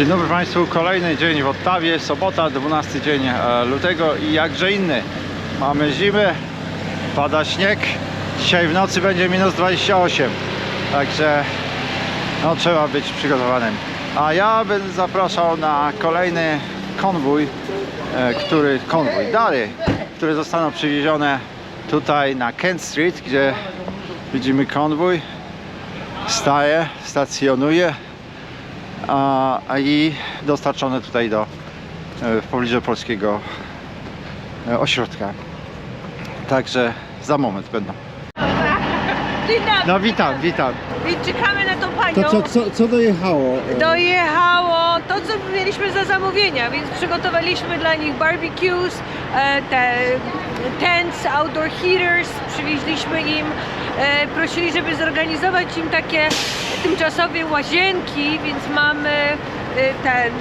Dzień dobry Państwu, kolejny dzień w Ottawie, sobota, 12 dzień e, lutego. I jakże inny. Mamy zimę, pada śnieg, dzisiaj w nocy będzie minus 28, także no, trzeba być przygotowanym. A ja będę zapraszał na kolejny konwój, e, który, konwój, dary, które zostaną przywiezione tutaj na Kent Street, gdzie widzimy konwój, staje, stacjonuje a, a i dostarczone tutaj do e, w pobliżu polskiego e, ośrodka. Także za moment będą. Dobry. No witam, witam. I czekamy na tą panią. To co, co, co dojechało? Dojechało to, co mieliśmy za zamówienia, więc przygotowaliśmy dla nich barbecues, e, te tents, outdoor heaters, przywieźliśmy im, prosili, żeby zorganizować im takie tymczasowe łazienki, więc mamy e, ten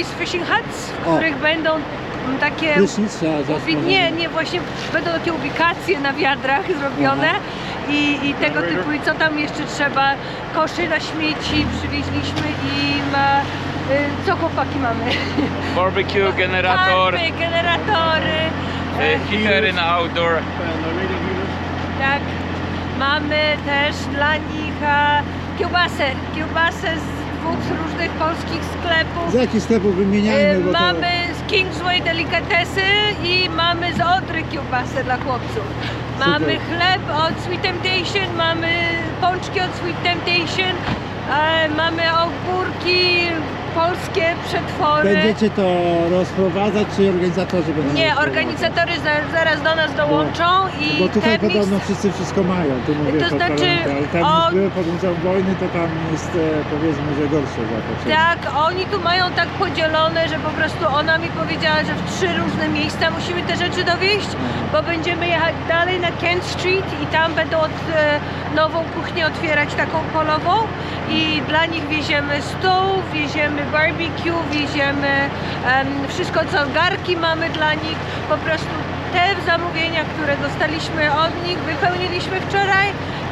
ice fishing huts, w O. których będą m, takie Ubi-. Nie, nie, właśnie będą takie ubikacje na wiadrach zrobione i, i tego typu, i co tam jeszcze trzeba, koszy na śmieci przywieźliśmy im, e, y, co chłopaki mamy? barbecue, generator, Tarpy, generatory, e, e, heatery na outdoor. tak, mamy też dla nich e, kiełbasę, kiełbasę z dwóch różnych polskich sklepów. Z jakich sklepów wymieniajmy, bo Mamy z Kingsway delikatesy i mamy z Odry kiełbasę dla chłopców. Mamy chleb od Sweet Temptation, mamy pączki od Sweet Temptation, e, mamy ogórki, polskie przetwory. będziecie to rozprowadzać, czy organizatorzy będą Nie, za- zaraz do nas dołączą i Bo tutaj te podobno wszyscy wszystko mają, tu mówię To znaczy, ale tam już były podłączą wojny, to tam jest e, powiedzmy, że gorsze zapotrzebowanie. Tak, oni tu mają tak podzielone, że po prostu ona mi powiedziała, że w trzy różne miejsca musimy te rzeczy dowieść, bo będziemy jechać dalej na Kent Street i tam będą od, e, nową kuchnię otwierać taką polową i dla nich wieziemy stół, wieziemy barbecue, wieziemy em, wszystko co garki mamy dla nich, po prostu te zamówienia, które dostaliśmy od nich, wypełniliśmy wczoraj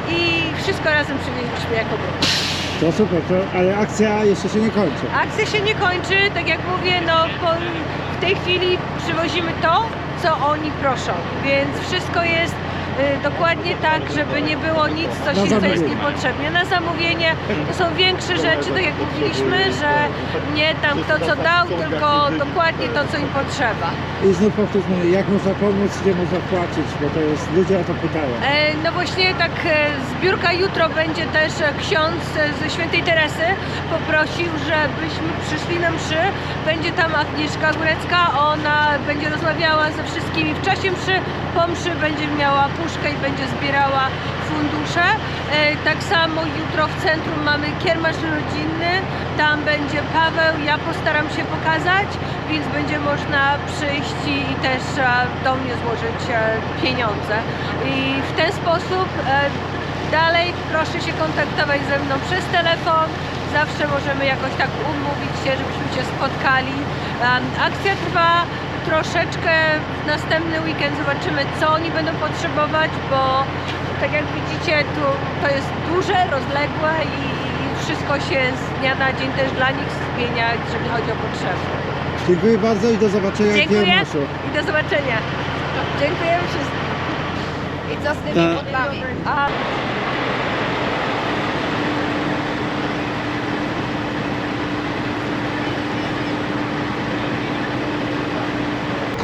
i wszystko razem przywieźliśmy jako grupa. To super, to, ale akcja jeszcze się nie kończy. Akcja się nie kończy, tak jak mówię, no po, w tej chwili przywozimy to, co oni proszą, więc wszystko jest dokładnie tak, żeby nie było nic, co, Na się, co jest niepotrzebne. Na zamówienie to są większe rzeczy, tak jak mówiliśmy, że nie tam kto co dał, tylko dokładnie to, co im potrzeba. I znów powtórzmy, jak można pomóc, gdzie można płacić, bo to jest, ludzie o to pytają. E, No właśnie tak e, zbiórka jutro będzie też e, ksiądz e, ze świętej Teresy poprosił, żebyśmy przyszli na mszy. Będzie tam Agnieszka Górecka, ona będzie rozmawiała ze wszystkimi w czasie mszy, po mszy będzie miała puszkę i będzie zbierała fundusze. E, Tak samo jutro w centrum mamy kiermasz rodzinny, tam będzie Paweł, ja postaram się pokazać, więc będzie można przyjść i, też do mnie złożyć e, pieniądze. I w ten sposób e, dalej proszę się kontaktować ze mną przez telefon. Zawsze możemy jakoś tak umówić się, żebyśmy się spotkali. Akcja trwa troszeczkę w następny weekend zobaczymy co oni będą potrzebować, bo tak jak widzicie tu to jest duże, rozległe i, i wszystko się z dnia na dzień też dla nich zmienia, jeżeli chodzi o potrzeby. Dziękuję bardzo i do zobaczenia Dziękuję i do zobaczenia. Dziękuję wszystkim. I co z tymi Tak. podlami? A...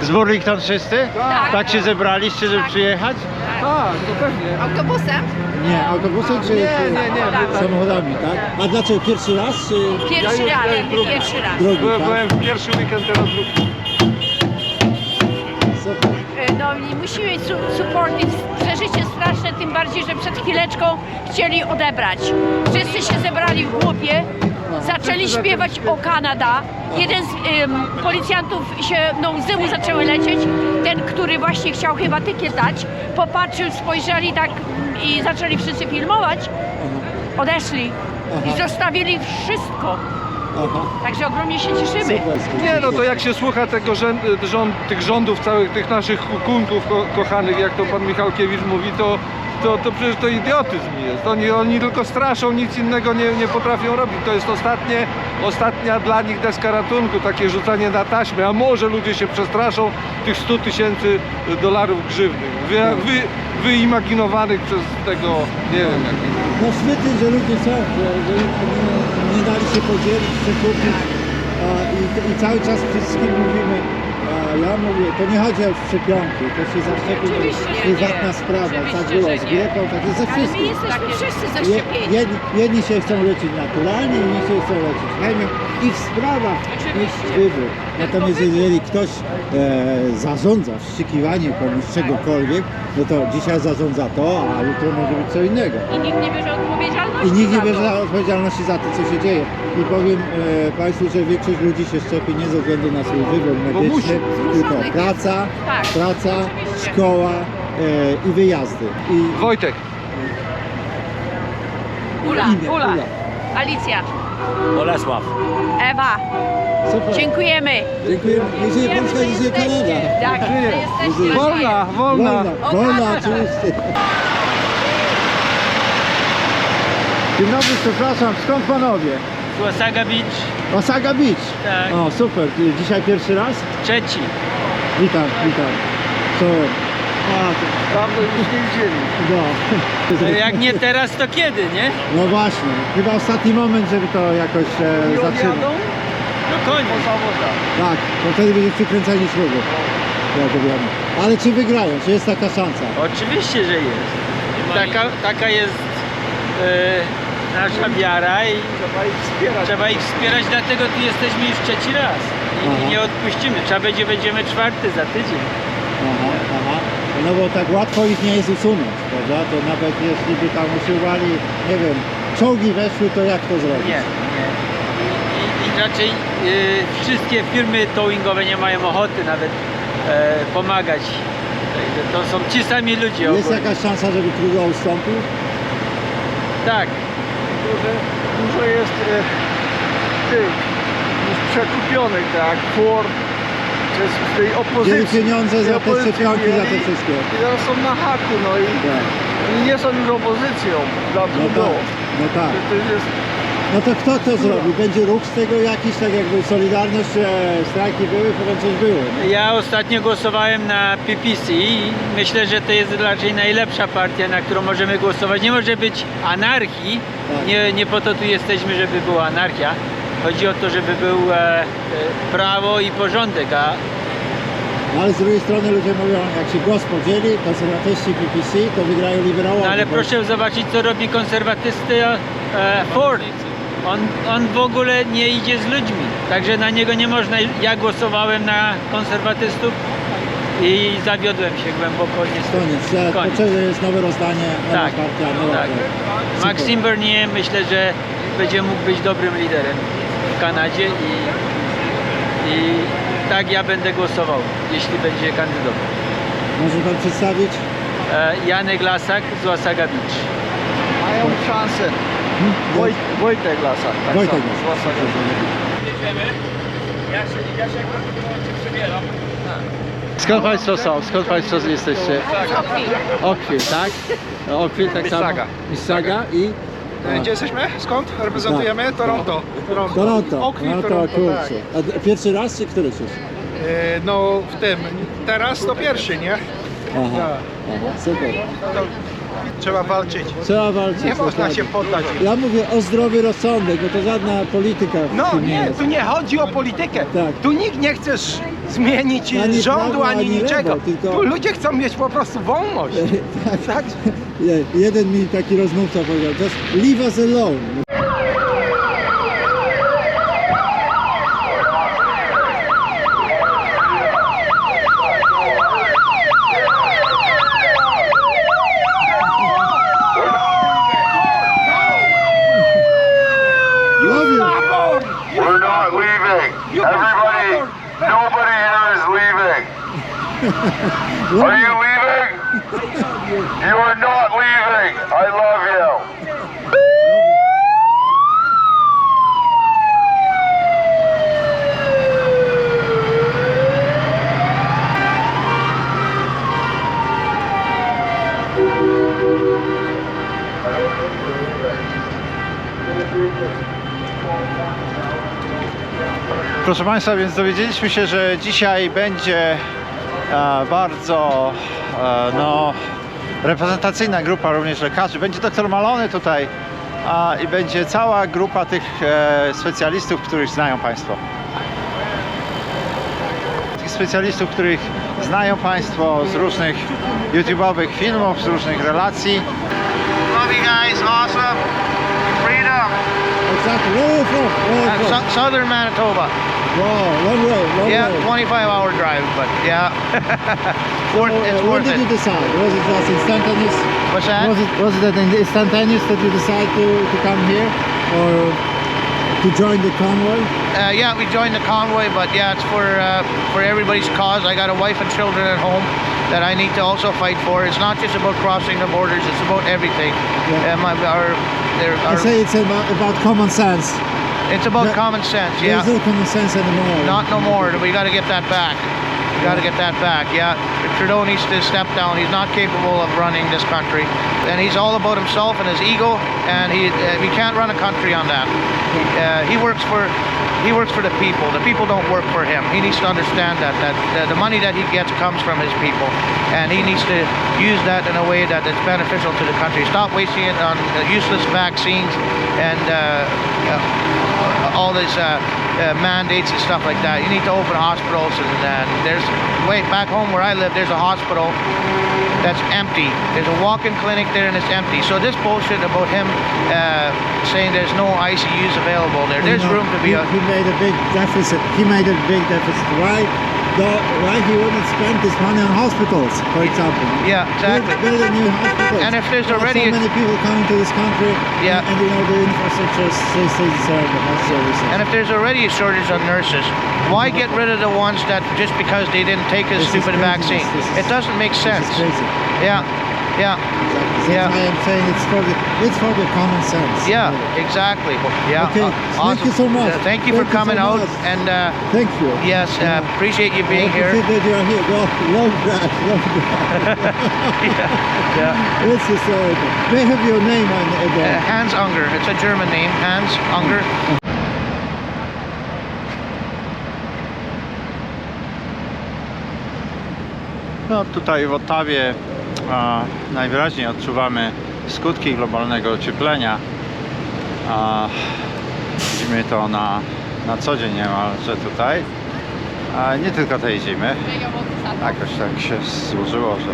Z Burlington wszyscy? Tak. Tak się zebraliście, żeby przyjechać? Autobusem? Nie, autobusem czy czy samochodami, tak? A dlaczego pierwszy raz, czy Pierwszy raz, pierwszy raz. drogi, Byłem, tak? byłem w pierwszy weekend, teraz drugi. Super. No i musimy su- supportić. Przeżycie straszne, tym bardziej, że przed chwileczką chcieli odebrać. Wszyscy się zebrali w głupie, zaczęli śpiewać o Kanada. Jeden z ym, policjantów się, no łzy mu zaczęły lecieć. Ten, który właśnie chciał chyba tykiet dać, popatrzył, spojrzeli tak mm, i zaczęli wszyscy filmować. Odeszli Aha. i zostawili wszystko. Aha, Także ogromnie się cieszymy. Nie no, to jak się słucha tego rząd, rząd, tych rządów, całych tych naszych kumków ko kochanych, jak to pan Michalkiewicz mówi, to to, to przecież to idiotyzm jest. Oni, oni tylko straszą, nic innego nie, nie potrafią robić. To jest ostatnie, ostatnia dla nich deska ratunku, takie rzucanie na taśmę, a może ludzie się przestraszą tych 100 tysięcy dolarów grzywnych, wy, wy, wyimaginowanych przez tego, nie wiem, No świetnie, że ludzie są, że, że nie, nie dali się podzielić, przekupić a, i, i cały czas wszystkim mówimy, a, ja mówię, to nie chodzi o szczepionki, to się zaszczepić, to jest Oczywiście prywatna nie. sprawa, tak Oczywiście, było że z nie. grypą, tak jest ze Ale my wszystkim. jesteśmy wszyscy Je, zaszczepieni. jedni, jedni się chcą leczyć naturalnie, inni się chcą leczyć chemią. Ich sprawa, ich wybór. Natomiast jeżeli ktoś e, zarządza wstrzykiwaniem komuś czegokolwiek, no to dzisiaj zarządza to, a jutro może być co innego. I nikt nie bierze odpowiedzialności I nikt nie za bierze to. odpowiedzialności za to, co się dzieje. I powiem e, Państwu, że większość ludzi się szczepi nie ze względu na swój wybór medyczny, tylko praca, Tak, praca, oczywiście. szkoła e, i wyjazdy. I Wojtek, Ula, Ula, Ula. Alicja, Bolesław. Ewa, Super. dziękujemy. Dziękuję. Nie żyje Dziękujemy, Polska, że nie żyje Kanada. jesteście. Tak, że jesteście. wolna, wolna. Wolna, oczywiście. Dzień dobry, przepraszam, skąd panowie? Z Osaga Beach. Osaga Beach. Tak. O, super. Dzisiaj pierwszy raz? Trzeci. Witam, witam. Co? A, Dawno już nie widzieli. no. Jak nie teraz, to kiedy, nie? No właśnie, chyba ostatni moment, żeby to jakoś e, zatrzymać. No koniec. Tak, to wtedy będzie przykręcenie. Jak to wiemy. Ale czy wygrają? Czy jest taka szansa? Oczywiście, że jest. Taka, taka jest e, nasza wiara i Trzeba ich wspierać. trzeba ich wspierać, dlatego tu jesteśmy już trzeci raz. I, Aha. i nie odpuścimy. Trzeba będzie, będziemy czwarty za tydzień. Aha, aha. No bo tak łatwo ich nie jest usunąć, prawda? To nawet jeśli by tam usuwali, nie wiem, czołgi weszły, to jak to zrobić? Nie, nie. I, i raczej e, wszystkie firmy towingowe nie mają ochoty nawet e, pomagać. Także to są ci sami ludzie Jest ogólnie. jakaś szansa, żeby Trudeau ustąpił? Tak. Dużo, dużo jest e, tych już przekupionych, tak, Ford, przez tej opozycji. Wzięli pieniądze za Tej te opozycji szczepionki, za te wzięli wszystkie. I teraz są na haku, no i Tak. oni nie są już opozycją dla No tak, no tak. To jest No to kto to zrobi? Będzie ruch z tego jakiś, tak jakby Solidarność, e, strajki były, potem coś było. Ja ostatnio głosowałem na PPC i myślę, że to jest raczej najlepsza partia, na którą możemy głosować. Nie może być anarchii. Tak. Nie, nie po to tu jesteśmy, żeby była anarchia. Chodzi o to, żeby był e, e, prawo i porządek, a ale z drugiej strony ludzie mówią, jak się głos podzieli, konserwatyści PPC, to wygrają liberałowie. No ale bo- proszę zobaczyć, co robi konserwatysty e, Ford. On, on w ogóle nie idzie z ludźmi, także na niego nie można. Ja głosowałem na konserwatystów i zawiodłem się głęboko niestety. Koniec. Koniec. Potrzebne jest nowe rozdanie, nowa Tak, partia, nowa tak. Super. Maxim Bernier myślę, że będzie mógł być dobrym liderem Kanadzie i, i tak ja będę głosował, jeśli będzie kandydował. Może pan przedstawić? E, Janek Lasak z Osaga Beach. mają szansę. Hmm? Woj, Wojtek Lasak. Tak Wojtek samo, z. Łasaga. Skąd państwo są? Skąd państwo jesteście? Okwil, tak? Okwil tak samo? Mississauga. Mississauga i? E, Gdzie jesteśmy? Skąd reprezentujemy? Toronto. Toronto. Toronto. Oakville, no to Toronto, kurczę. tak. A d- pierwszy raz czy któryś już? E, No w tym, teraz to pierwszy, nie? Aha, Tak. aha super. To trzeba walczyć. Trzeba walczyć. Nie można dokładnie. się poddać. Ja mówię o zdrowy rozsądek, bo to żadna polityka w No tym nie jest. tu nie chodzi o politykę. Tak. Tu nikt nie chce zmienić Ani rządu prawo, ani, ani niczego. lewo, tylko- Tu ludzie chcą mieć po prostu wolność. tak. Tak? Je- Jeden mi taki rozmówca powiedział, just leave us alone. Are you leaving? you are not leaving. I love you. Proszę Państwa, więc dowiedzieliśmy się, że dzisiaj będzie bardzo e, no, reprezentacyjna grupa również lekarzy. Będzie doktor Malony tutaj a, i będzie cała grupa tych e, specjalistów, których znają Państwo. Tych specjalistów, których znają Państwo z różnych YouTube'owych filmów, z różnych relacji. Love you guys. Awesome. Freedom. Exactly. Southern Manitoba. Wow, Yeah, way. 25 hour drive, but yeah. worth, So, uh, it's when worth did it. you decide? Was it just instantaneous? What's that? Was it was it instantaneous that you decided to, to come here or to join the convoy? Uh, yeah, we joined the convoy, but yeah, it's for uh, for everybody's cause. I got a wife and children at home that I need to also fight for. It's not just about crossing the borders; it's about everything. Yeah. Um, our, our, there I say it's about, about common sense. It's about common sense. Yeah, There's no common sense anymore. not no more. We got to get that back. We got to get that back. Yeah, Trudeau needs to step down. He's not capable of running this country, and he's all about himself and his ego. And he uh, he can't run a country on that. Uh, he works for he works for the people. The people don't work for him. He needs to understand that that the money that he gets comes from his people, and he needs to use that in a way that is beneficial to the country. Stop wasting it on useless vaccines and. Uh, uh, all these uh, uh, mandates and stuff like that. You need to open hospitals, and, and there's wait back home where I live. There's a hospital that's empty. There's a walk-in clinic there, and it's empty. So this bullshit about him uh, saying there's no ICUs available there. There's room to be. He, A, he made a big deficit. He made a big deficit. Why? The, why he wouldn't spend this money on hospitals, for example? yeah, exactly. Build, build a new hospitals. And if there's already so many people coming to this country, Yeah. and, and you know the infrastructure is is concerned uh, about services. And if there's already a shortage of nurses, why get rid of the ones that just because they didn't take a This stupid vaccine? This It doesn't make sense. Yeah, yeah, Exactly. Yeah. That's why I'm saying it's for the it's for the common sense. yeah, exactly. Yeah. Okay, uh, thank you so much. Uh, Thank you Thank for you so coming out much. and. Uh, Thank you. Yes, uh, appreciate you being I here. appreciate that you are here. Long, long drive, long drive. Yeah. It's historical. May I have your name on Uh, again? Hans Unger. It's a German name. Hans Unger. No tutaj w Ottawie a, najwyraźniej odczuwamy skutki globalnego ocieplenia. A, widzimy to na, na co dzień niemalże tutaj. A nie tylko tej zimy. Jakoś tak się złożyło, że,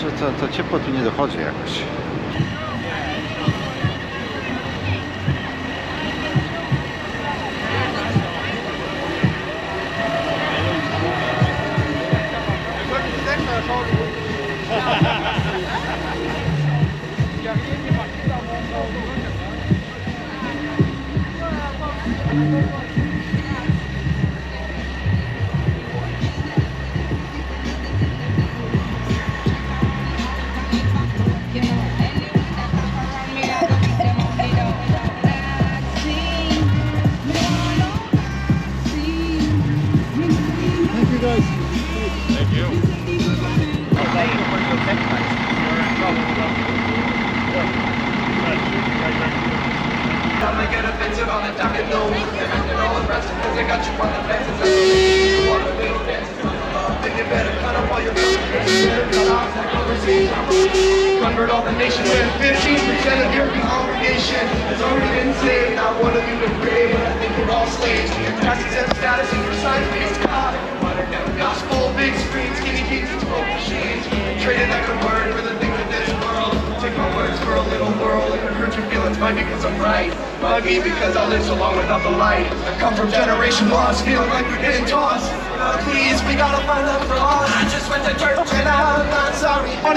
że to, to ciepło tu nie dochodzi jakoś. Thank you. Convert all the nation when 15% of your congregation has already been saved. Not one of you been brave, but I think you're all slaves. Taxes and status and your science-based God. Gospel, big screens, skinny jeans, and smoke machines. Traded that word for the words for a little. If it hurts your feelings, mind because I'm right. Bug me because I live so long without the light. I come from generation lost, feeling like we're getting tossed. Uh, please, we gotta find love for us. I just went to church and I'm not sorry. One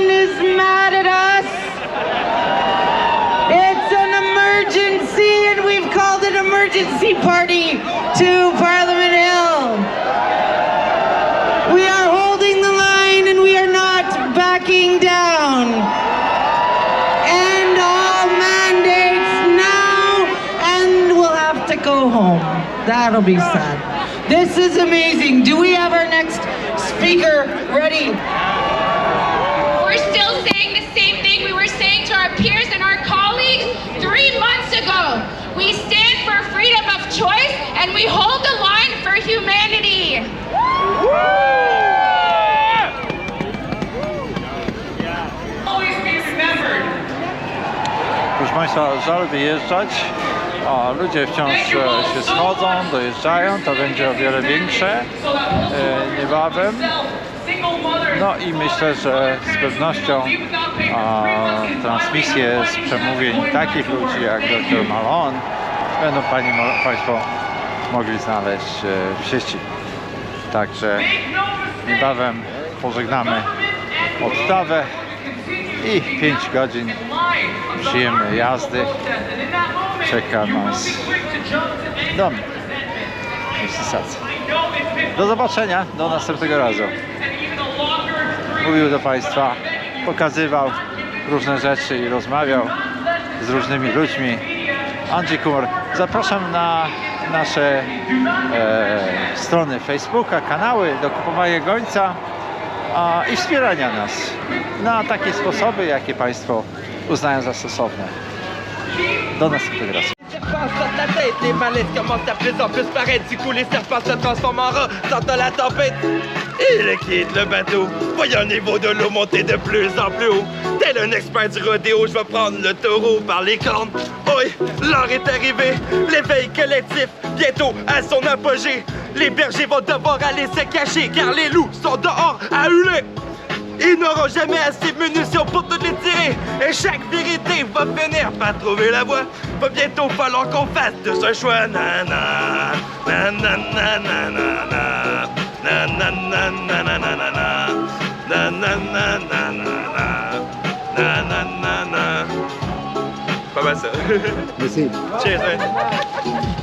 is mad at us. It's an emergency, and we've called it emergency party to Parliament Hill. We are holding the line, and we are not backing down. End all mandates now, and we'll have to go home. That'll be sad. This is amazing. Do we have our next and we hold the line for humanity. Proszę Państwa, żal wyjeżdżać. A ludzie wciąż e, się schodzą, dojeżdżają. To będzie o wiele większe e, niebawem. No i myślę, że z pewnością a, transmisje z przemówień takich ludzi jak dr Malone będą pani, Państwo mogli znaleźć e, w sieci. Także niebawem pożegnamy odstawę i 5 godzin przyjemnej jazdy czeka nas dom Mississauga. Do zobaczenia, do następnego razu. Mówił do Państwa, pokazywał różne rzeczy i rozmawiał z różnymi ludźmi. Andrzej Kumar. Zapraszam na nasze e, strony Facebooka, kanały do kupowania gońca a, i wspierania nas na takie sposoby, jakie Państwo uznają za stosowne. Do następnego razu. La tête, les commencent à plus en plus se tempête. Il quitte le bateau, voyant le niveau de l'eau monter de plus en plus haut. Tel un expert du rodéo, je vais prendre le taureau par les cornes. L'heure est arrivée, l'éveil collectif, bientôt à son apogée. Les bergers vont devoir aller se cacher, car les loups sont dehors à hurler. Ils n'auront jamais assez de munitions pour toutes les tirer. Et chaque vérité va finir par trouver la voie. Va bientôt falloir qu'on fasse de ce choix. Na na na na na na bad, sir. you see. Cheers.